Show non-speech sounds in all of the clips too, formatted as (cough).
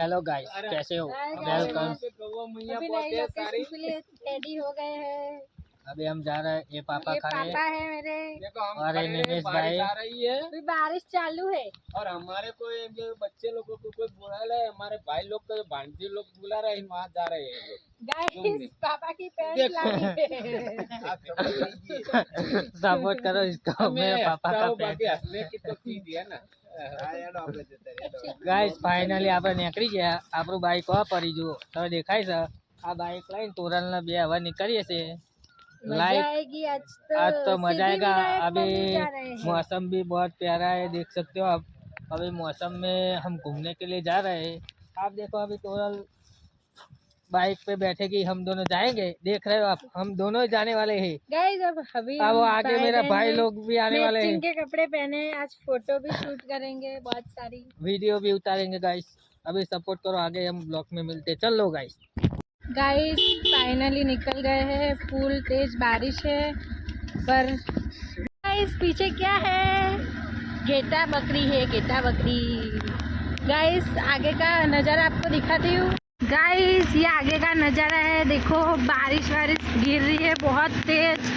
Hello guys कैसे हो? Welcome हो गए हैं। अभी हम जा रहे हैं ये पापा ये पापा हैं। है मेरे। और ये निमेश भाई। आ रही है। अभी बारिश चालू है। और हमारे को ये जो बच्चे लोगों को कोई बुला रहा है हमारे भाई लोग को भांजी लोग बुला रहे हैं वहाँ जा रहे हैं गाइस पापा की। सपोर्ट करो इसको मेरे पापा का हंसने की तो चीज़ है ना? ગાઈસ ફાઇનલી આપણે (laughs) નીકળી ગયા આપણું બાઈક વા પડી જુઓ તમે દેખાય છે આ બાઈક લઈને તોરણના બે હવા નીકળીએ છે मजा लाइक आएगी आज तो आज तो मजा आएगा सिद्धिविनायक अभी मंदिर जा रहे हैं। मौसम भी बहुत प्यारा है देख सकते हो आप अभी मौसम में हम घूमने के लिए जा रहे हैं आप देखो अभी तोरल बाइक पे बैठेगी हम दोनों जाएँगे? देख रहे हो आप हम दोनों जाने वाले हैं। गाइस अब अभी अब आगे मेरा भाई लोग भी आने वाले हैं। के कपड़े पहने हैं आज फ़ोटो भी शूट करेंगे बहुत सारी। वीडियो भी उतारेंगे गाइस अभी सपोर्ट करो आगे हम ब्लॉग में मिलते चल लो गाइस गाइस फाइनली निकल गए हैं। फुल तेज बारिश है पर गाइस पीछे क्या है? गेटा बकरी है गेटा बकरी। गाइस आगे का नज़ारा आपको दिखाती हूँ। गाइस ये आगे का नज़ारा है देखो बारिश वारिश गिर रही है बहुत तेज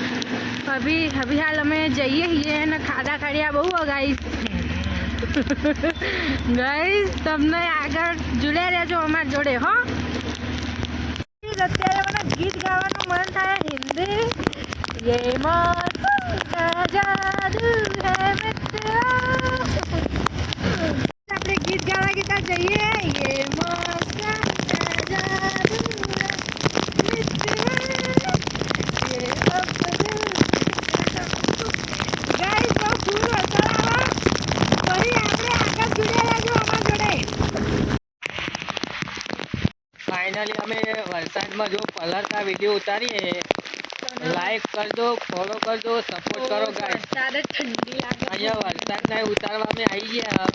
अभी अभी हाल हमें जाइए ही है ना खादा खाड़िया બહુ હો ગાઈસ ગાઈસ તમને આગળ જોડ્યા રહેજો અમારા જોડે હો અત્યારે મને ગીત ગાવાનું મન થાય હિન્દી ये मौसम का जादू है मित्रा આપણે (laughs) ગીત ગાવા ગીતા જઈએ ये કરીએ. લાઈક કરજો ફોલો કરજો સપોર્ટ કરો અહીંયા વરસાદ ના ઉતારવા અમે આવી ગયા.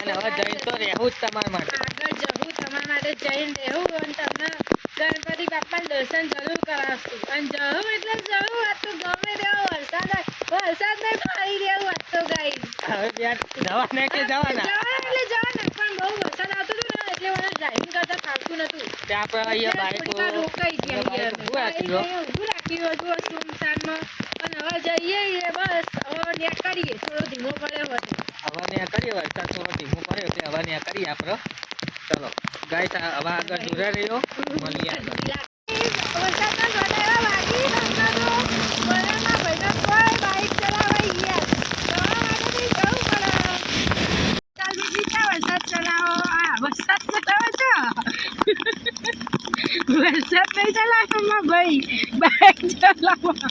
અને હવે જઈને તો રહેવું જ તમારા માટે. આગળ જરૂર તમારા માટે જઈને રહેવું. અને તમને ગણપતિ બાપાનું દર્શન જરૂર કરાવશું. અને જવું એટલે જવું આ તો ગમે તેવો વરસાદ વરસાદ ને ખાઈ રહેવું આ તો ગાઈસ હવે જવાના કે જવાના? જવાના એટલે ડ્રાઇવિંગ કરતા ફાવતું નતું. ત્યાં આપણે અહીંયા બાઈક રોકાઈ ગયા બાઈક અહીંયા. ઊભું રાખી દો અહીંયા ઊભું રાખ્યું હતું સુમસાનમાં. અને હવે જઈએ બસ. હવે કરીએ. થોડો ધીમો પડ્યો હવે ત્યાં કરીએ વરસાદ થોડો ધીમો પડ્યો એટલે હવે ત્યાં કરીએ આપણે. ચલો. ગાય હવે આગળ દૂર રહ્યો. (laughs) મને આગળ વરસાદના ગોટાળા વાગી તમને તો વરસાદના ભાઈનો કોઈ બાઈક ચલાવાઈ ગયા તમારા માટે બી જવું પડે ચાલ બીજી ક્યાં વરસાદ ચલાવો આ વરસાદ ચલાવો છો વરસાદ નહીં ચલાવો માં ભાઈ બાઇક ચલાવવા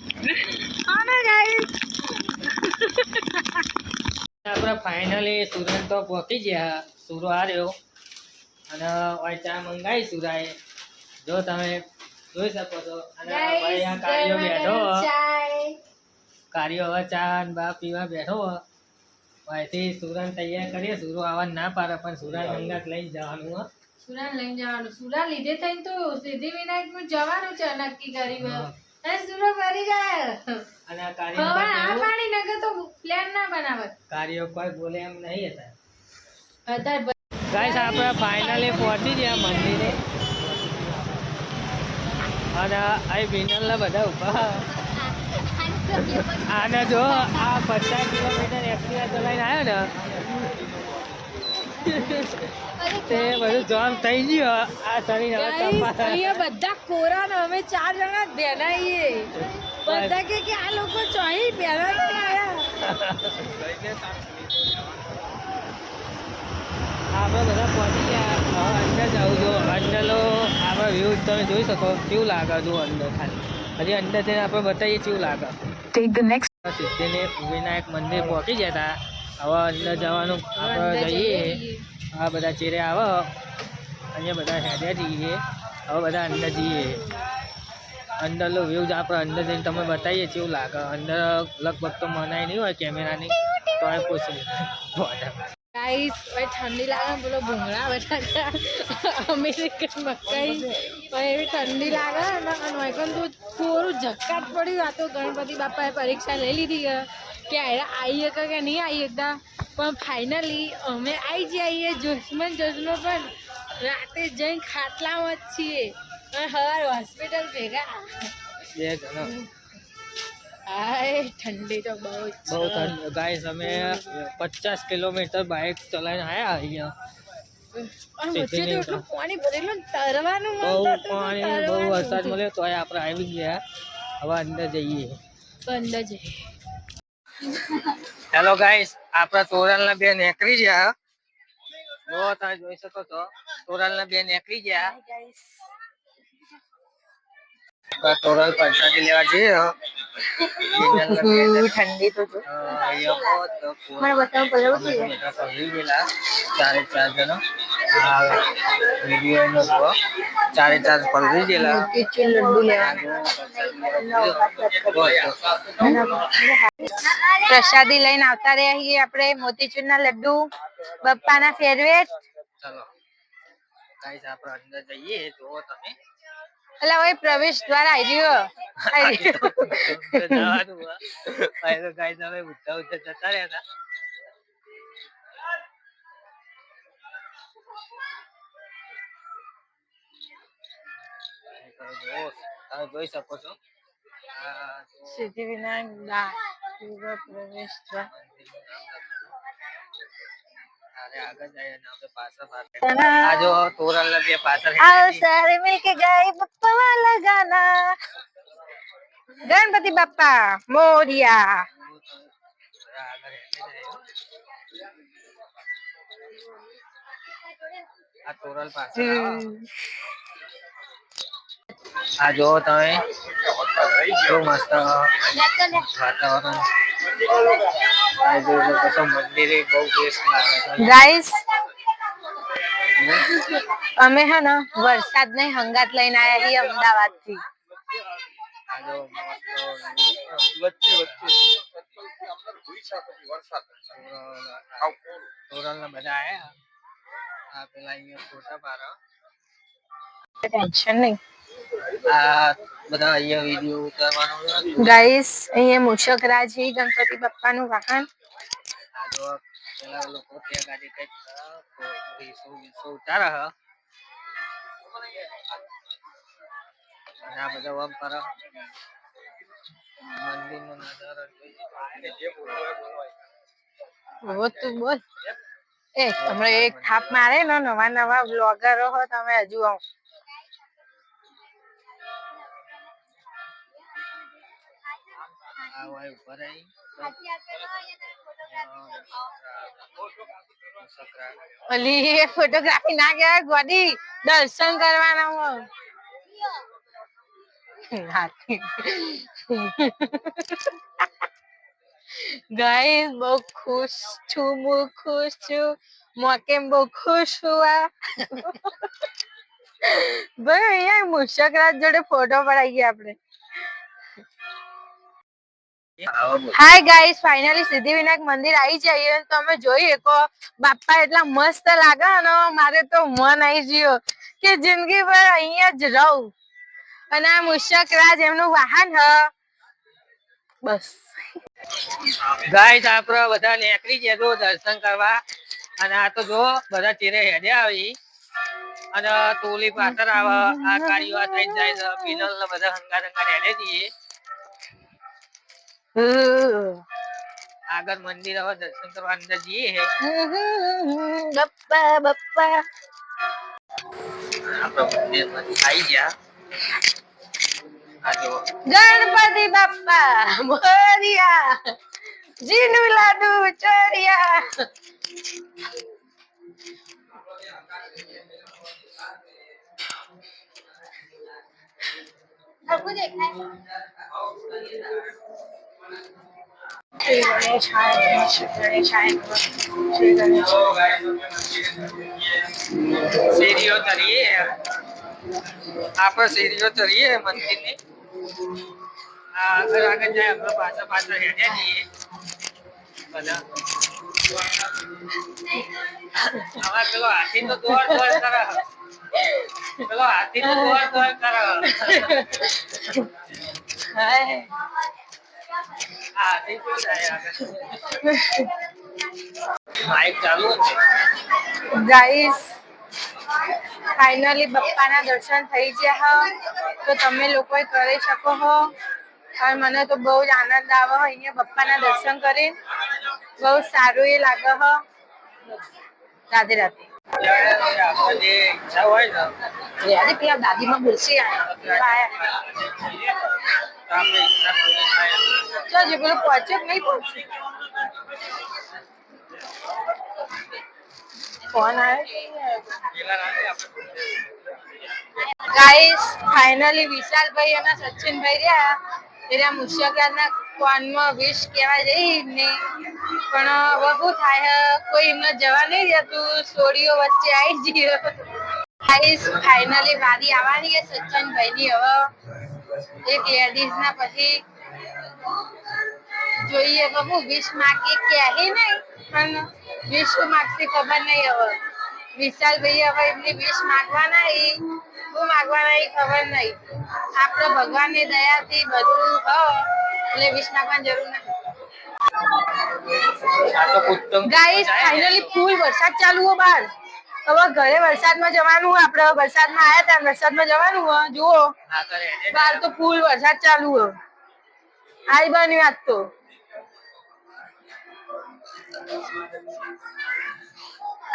આને ગાઈસ આપણે ફાઇનલી સુરત તો પહોંચી ગયા. સુરો આવ્યો અને ઓય ચા મંગાવી સુરાએ. જો તમે જોઈ શકો છો. અને ભાઈ આ કાર્યો બેઠો કાર્યો હવે ચા અને બા પીવા બેઠો અહીંથી સુરન તૈયાર કરીએ. સુરો આવવા ના પાડે પણ સુરન મંગાત લઈને જવાનું હો. સુરા લઈને જવાનું. સુરાન લીધે થઈને તો સિદ્ધિ વિનાયકનું જવાનું છે નક્કી કરી એ સુરો ભરી જાય. અને કાર્ય હવે આ પાણી નગર તો પ્લાન ના બનાવત કાર્ય કોઈ બોલે એમ નહીં હતા. અત્યારે ગાઈસ આપણે ફાઇનલી પહોંચી ગયા મંદિરે. અને વિનલ ના બધા ઊભા આને જો આ પચાસ કિલોમીટર એક્ટિવા ચલાવીને આવ્યો ને તે બધું જોમ થઈ ગયું આ શરીર હવે Guys, કપાય. અહીંયા બધા કોરા ને અમે ચાર જણા ભેનાઈએ બધા કે કે આ લોકો ચોહી ભેના આપણે બધા પહોંચી ગયા. હવે અંદર જવું જો અંદરનો આપણે વ્યૂ તમે જોઈ શકો કેવું લાગે જો અંદર ખાલી. હજી અંદર જઈને આપણે બતાવીએ કેવું લાગે. The next સિદ્ધિને વિનાયક મંદિર પહોંચી ગયા હતા. હવે અંદર જવાનું. આપણે જઈએ. આ બધા ચેરે આવો. અહીંયા બધા હેડ્યા જઈએ. હવે બધા અંદર જઈએ. અંદરનો વ્યૂ જ આપણે અંદર જઈને તમે બતાવીએ કેવું લાગે. અંદર લગભગ તો મનાય નહીં હોય કેમેરાની. તો એ પૂછી. ગાઈસ ભાઈ ઠંડી લાગે બોલો ભૂંગળા બટાકા અમેરિકન મકાઈ. પણ એવી ઠંડી લાગે અને વાયકન તો થોડું ઝક્કાટ પડ્યું. આ તો ગણપતિ બાપાએ પરીક્ષા લઈ લીધી છે. કે આયરા આવી શકે કે નહીં આવી શકતા પણ ફાઇનલી અમે આવી જઈએ જોશમાં ને જોશમાં પણ રાતે જઈને ખાટલામાં જ છીએ. અને સવાર હોસ્પિટલ ભેગા. બે જણ. હાય ઠંડી તો બહુ જ બહુ છે. ઠંડ. ગાઈસ અમે પચાસ કિલોમીટર બાઇક ચલાવીને આવ્યા અહીંયા. અને વચ્ચે તો એટલું પાણી ભરેલું ને તરવાનું મન બહુ થતું હતું, પાણી બહુ તરવાનું. વરસાદ હતું. મળ્યો તોય આપણે આવી ગયા. હવે અંદર જઈએ. બંધ જ હેલો ગાઈસ આપણા તોરલના બે નીકળી ગયા જો તમે જોઈ શકો છો. તોરલના બે નીકળી ગયા આપણા તોરલ પ્રસાદી લેવા જઈએ (laughs) ઠંડી તો બહુ ચાર જણો. આ વીડિયો એનો જુઓ ચારે ચાર ગયેલા લડ્ડુ પ્રસાદી લઈને આવતા રહ્યા છીએ આપણે મોતીચૂર ના લડ્ડુ બપ્પાના ફેરવેટ ચલો. ગાઈસ આપણે અંદર જઈએ. જુઓ તમે. એટલે હવે પ્રવેશ દ્વાર આવી રહ્યો (laughs) આવી રહ્યો. જવાનું. હવે ઉઠા ઉઠા જતા રહ્યા હતા. તમે જુઓ, તમે જોઈ શકો છો. સિદ્ધિવિનાયક દા પૂર્વ પ્રવેશ આપણે પાછળ પાછળ આ તોરલ બે આ તોરલ પાછળ આવો. આ જો તમે. કેવું મસ્ત વાતાવરણ. આ જોઈ શકો છો મંદિરે બહુ બેસ્ટ લાગે છે. ગાઈસ અમે હે ને વરસાદ ને હંગાત લઈને આયા છીએ અમદાવાદથી આ જો મસ્ત વચ્ચે તોરલ ને બધા આયા. આ પેલા અહીંયા ફોટા પાડો. ટેન્શન નહીં. આ બધા અહીંયા વીડિયો ઉતારવાનો ગાઈસ અહીંયા મૂષકરાજી ગણપતિ બપ્પાનું વાહન. લોકો ત્યાં ગાડી કંઈક વીસો વીસો ઉતારે હ અને આ બધા વમ પર મંદિરનો નજારો બોલ તું બોલ. એ તમે એક થાપ મારે ને નવા નવા બ્લોગરો હો તમે હજુ આવો. હોય એ ફોટોગ્રાફી ના કહેવાય ગોડી. દર્શન કરવાના હાથી. ગાઈસ બહુ ખુશ છું હું ખુશ છું. મોકે બહુ ખુશ હુઆ. ભાઈ અહીંયા મુશકરાજ જોડે ફોટો પડાઈ ગયા આપણે. હાય ગાઈસ ફાઇનલી સિદ્ધિવિનાયક મંદિર આવી જઈએ તો તમે જોઈ શકો. બાપા એટલા મસ્ત લાગે અને મારે તો મન આવી ગયો કે જિંદગી ભર અહીંયા જ રહું. અને આ મુશક રાજ એમનું વાહન હ. બસ. ગાઈસ આપણે બધા નીકળી ગયા જો દર્શન કરવા. અને આ તો જો બધા ચીરે હેડે આવી. અને તુલી પાછળ આવે આ કાર્યો આ સાઈડ જાય છે પિનલ બધા હંગા હંગા હેડે જઈએ આગળ મંદિર હવે દર્શન કરવા અંદર જઈએ બપ્પા બપ્પા. આપણે મંદિરમાં આવી ગયા. ગણપતિ બાપ્પા મોરિયા જીનું લાડુ ચોરિયા શ્રી આપણે સીડીઓ ચડીએ મંદિરની. આગળ આગળ જાય, આપણે પાછળ પાછળ હેડે જઈએ. બધા. પેલો હાથી પેલો હાથી ગાઈસ ફાઇનલી બપ્પાના દર્શન થઈ ગયા તો તમે લોકો કરી શકો હો. અને મને તો બહુ જ આનંદ આવે અહીંયા બપ્પાના દર્શન કરી બહુ સારું એ લાગે હ. રાધે રાધે. ઈચ્છા હોય ને આજે પેલા દાદીમાં બોલશે તો આપણે ઈચ્છા પૂરી થાય ચાલ જે પેલો પહોંચ્યો કે નહીં પહોંચ્યો ફોન આવ્યો પેલા રાતે આપણે ગાઈસ ફાઇનલી વિશાલભાઈ અને સચિનભાઈ રહ્યા એટલે મુશ્યકાતના કોનમાં વિશ કહેવા જઈ એમને પણ શું થાય હે, કોઈ એમને જવા નહીં જતું સોડીઓ વચ્ચે આવી ગયો. ગાઈસ ફાઇનલી વારી આવવાની છે સચિનભાઈની હવે. એક લેડીઝના પછી જોઈએ બાબુ વિશ માગી કે નહીં પણ વિશ માગશે ખબર નહીં હવે. વિશાલ ભાઈ હવે એમની વિશ માગવાના એ શું માગવાના એ ખબર નહીં. આપણે ભગવાનની દયાથી બધું હ. એટલે વિશ માગવાની જરૂર નથી. આ તો ઉત્તમ. ગાઈસ ફાઇનલી ફૂલ વરસાદ ચાલુ હો બાર. હવે ઘરે વરસાદમાં જવાનું આપણે વરસાદમાં આયા હતા વરસાદમાં જવાનું હોય જુઓ. હા તો ફૂલ વરસાદ ચાલુ હો. આઈ બની વાત તો.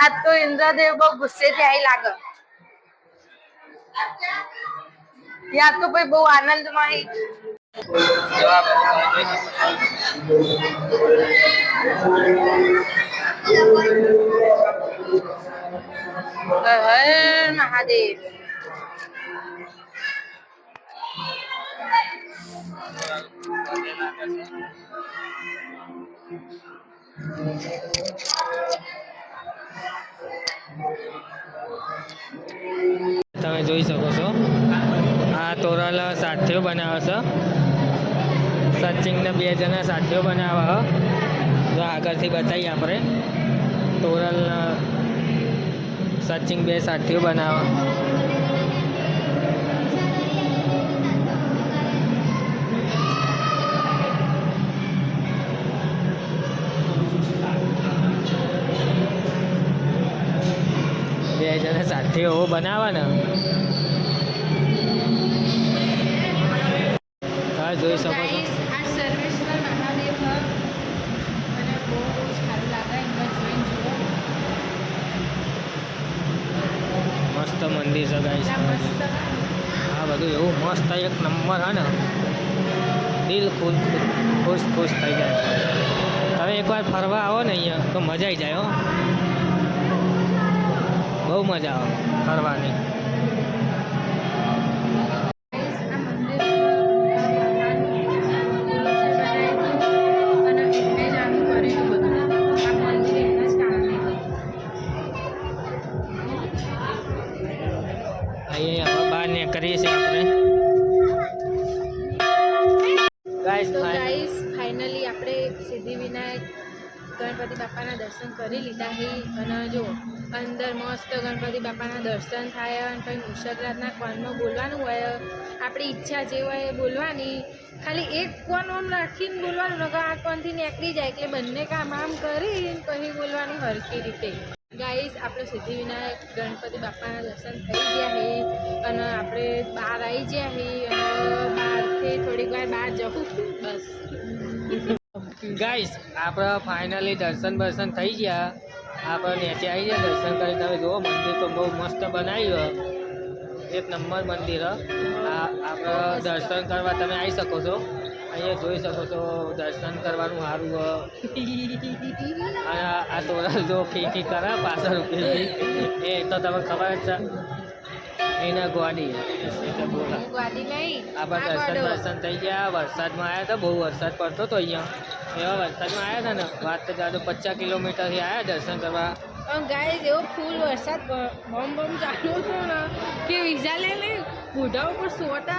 આજ તો ઇન્દ્રદેવ બહુ ગુસ્સે થી આઈ લાગે. યાદ તો ભાઈ બહુ આનંદમાં. જવાબ તમે જોઈ શકો છો. આ તોરલ સાથીઓ બનાવે છે સચિનને બે જણા સાથીઓ બનાવે છે જો આગળથી બતાવીએ આપણે. તોરલ સચિન બે સાથીઓ બનાવે બે જણા સાથીઓ બનાવે ને હા, જોઈ શકો છો ગાઈસ આ સર્વેશ્વર મહાદેવ હ મને બહુ સારું લાગે એમાં જોઈને જુઓ મસ્ત મંદિર છે ગાઈસ આ બધું એવું મસ્ત એક નંબર હે ને. દિલ ખુશ ખુશ ખુશ થઈ જાય તમે એકવાર ફરવા આવો ને અહીંયા, તો મજા આવી જાય હો. બહુ મજા આવે ફરવાની. દર્શન કરી લીધા છે અને જો, અંદર મસ્ત ગણપતિ બાપાના દર્શન થાય અને પછી મુશકરાતના કોનમાં બોલવાનું હોય. આપણી ઈચ્છા જે હોય એ બોલવાની. ખાલી એક કોન આમ રાખીને બોલવાનું, નકર આ કોનથી નીકળી જાય એટલે બંને કામ આમ કરીને પછી બોલવાનું હરખી રીતે. ગાઈસ આપણે સિદ્ધિવિનાયક ગણપતિ બાપાના દર્શન થઈ ગયા છે અને આપણે બહાર આવી ગયા છે અને બહારથી થોડીક વાર બહાર જવું. બસ. ગાઈસ આપણે ફાઇનલી દર્શન બર્શન થઈ ગયા. આપણે નીચે આવી ગયા દર્શન કરી તમે જુઓ મંદિર તો બહુ મસ્ત બનાવ્યું. એક નંબર મંદિર આપણે દર્શન કરવા તમે આવી શકો છો. અહીંયા જોઈ શકો છો દર્શન કરવાનું સારું. અને આ તોરલ જો ફીકી ફી કરે પાછળ રૂપિયાથી એ તો તમને ખબર જ છે. એના ગાડી. આપણે દર્શન દર્શન થઈ ગયા. વરસાદમાં આવ્યા હતા બહુ વરસાદ પડતો હતો અહીંયા. એવા વરસાદમાં આવ્યા હતા ને? વાત તો જાડો પચાસ કિલોમીટરથી આવ્યા દર્શન કરવા. ગાઈસ એવો ફૂલ વરસાદ બમ બમ ચાલુ હતો ને કે વિઝા લે લઈ મોઢા ઉપર સોટા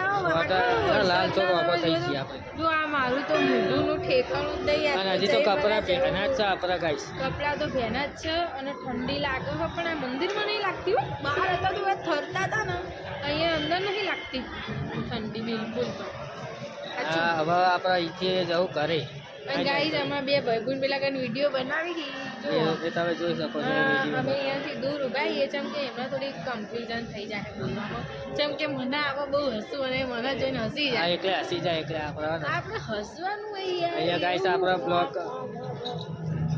લાલ ચોક વાપર થઈ ગયા આપણે. જો આ મારું તો મોઢુંનું ઠેકાણું જ નહીં અને હજી તો કપડાં પહેરના જ છે આપણા ગાઈસ. કપડાં તો ભેના જ છે અને ઠંડી લાગે છે પણ આ મંદિરમાં નહીં લાગતી હો. બહાર હતા તો થરતા હતા ને અહીંયા અંદર નહીં લાગતી. ઠંડી બિલકુલ તો. હવે આપણે અહીંથી જવું કરે અને ગાઈસ આમાં બે ભાઈબંધ પેલા કઈ વીડિયો બનાવી હતી. તમે જોઈ શકો છો અમે અહીંયાથી દૂર ઊભા છીએ જેમ કે એમાં થોડી કન્ફ્યુઝન થઈ જાય બોલવામાં. જેમ કે મને આવો બહુ હસવું અને મને જોઈને હસી જાય. એટલે હસી જાય એટલે આપણે આપણે હસવાનું. અહીંયા ગાઈસ આપણો બ્લોક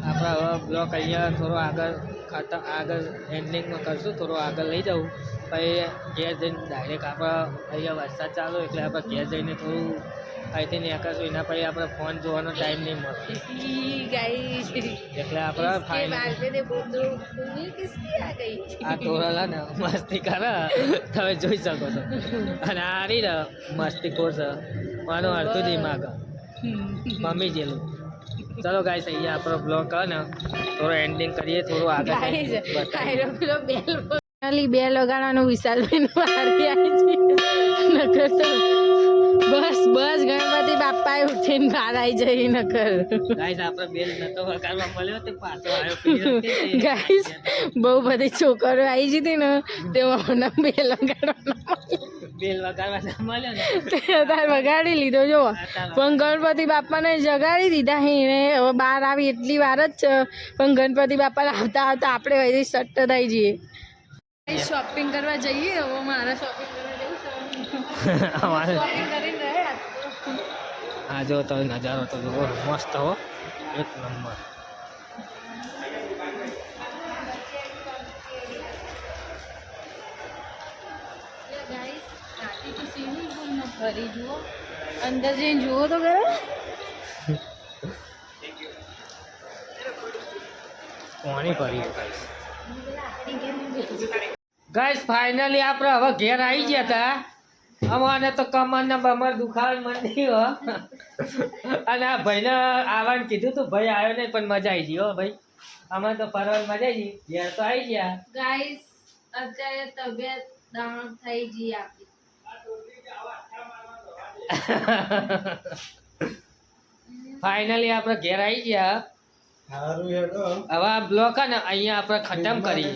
આપણા હવે બ્લોક અહીંયા થોડો આગળ ખતમ આગળ હેન્ડલિંગમાં કરશું થોડો આગળ લઈ જવું. પછી ઘેર જઈને ડાયરેક્ટ આપણે અહીંયા વરસાદ ચાલુ એટલે આપણે ઘેર જઈને થોડું અહીંથી નીકળશું એના પછી આપણે ફોન જોવાનો ટાઈમ નહીં મળે એટલે આપણે આ તોરલા ને મસ્તી કર. તમે જોઈ શકો છો. અને આ રહી ને મસ્તી કોર છે. મારું અડધું દિમાગ મમ્મી જેલું. ચલો ગાઈસ અહીંયા આપણો બ્લોગ ને થોડો એન્ડિંગ કરીએ થોડું આગળ બેલ લગાડવાનું વિશાલબેન નકર તો બસ બસ ગણપતિ બાપાએ ઉઠીને બહાર આવી જઈ નકર. ગાઈસ આપણે બેલ નતો વગાડવા મળ્યો તે પાછો આવ્યો (laughs) ગાઈસ બહુ બધી છોકરીઓ આવી જતી ને તે મને બેલ લગાડવાનો બેલ વગાડવા ના મળ્યો ને. તાર વગાડી લીધો જો પણ ગણપતિ બાપાને જગાડી દીધા એને હવે બહાર આવી એટલી વાર જ છે. પણ ગણપતિ બાપાને આવતા આવતા આપણે અહીંથી સટ્ટ થઈ જઈએ. શોપિંગ કરવા જઈએ હવે મારે શોપિંગ કરવા જવું (laughs) અમારે આ જો તો નજારો તો જુઓ મસ્ત હો. એક નંબર. ફરી જુઓ. અંદર જઈને જુઓ તો ખરા. પાણી ગાઈસ ફાઇનલી આપણે હવે ઘેર આવી ગયા હતા અમારે તો કમર ને બમર દુખાવા મંડી હો. અને આ ભાઈને આવવાનું કીધું તું ભાઈ આવ્યો નહીં પણ મજા આવી ગઈ હો ભાઈ. અમારે તો ફરવાની મજા આવી ગઈ. ઘેર તો આવી ગયા. ગાઈસ અત્યારે તબિયત ડાઉન થઈ ગઈ આપી ફાઇનલી આપણે ઘેર આવી ગયા. સારું હેડો. હવે આ બ્લોક ને અહીંયા આપણે ખતમ કરીએ.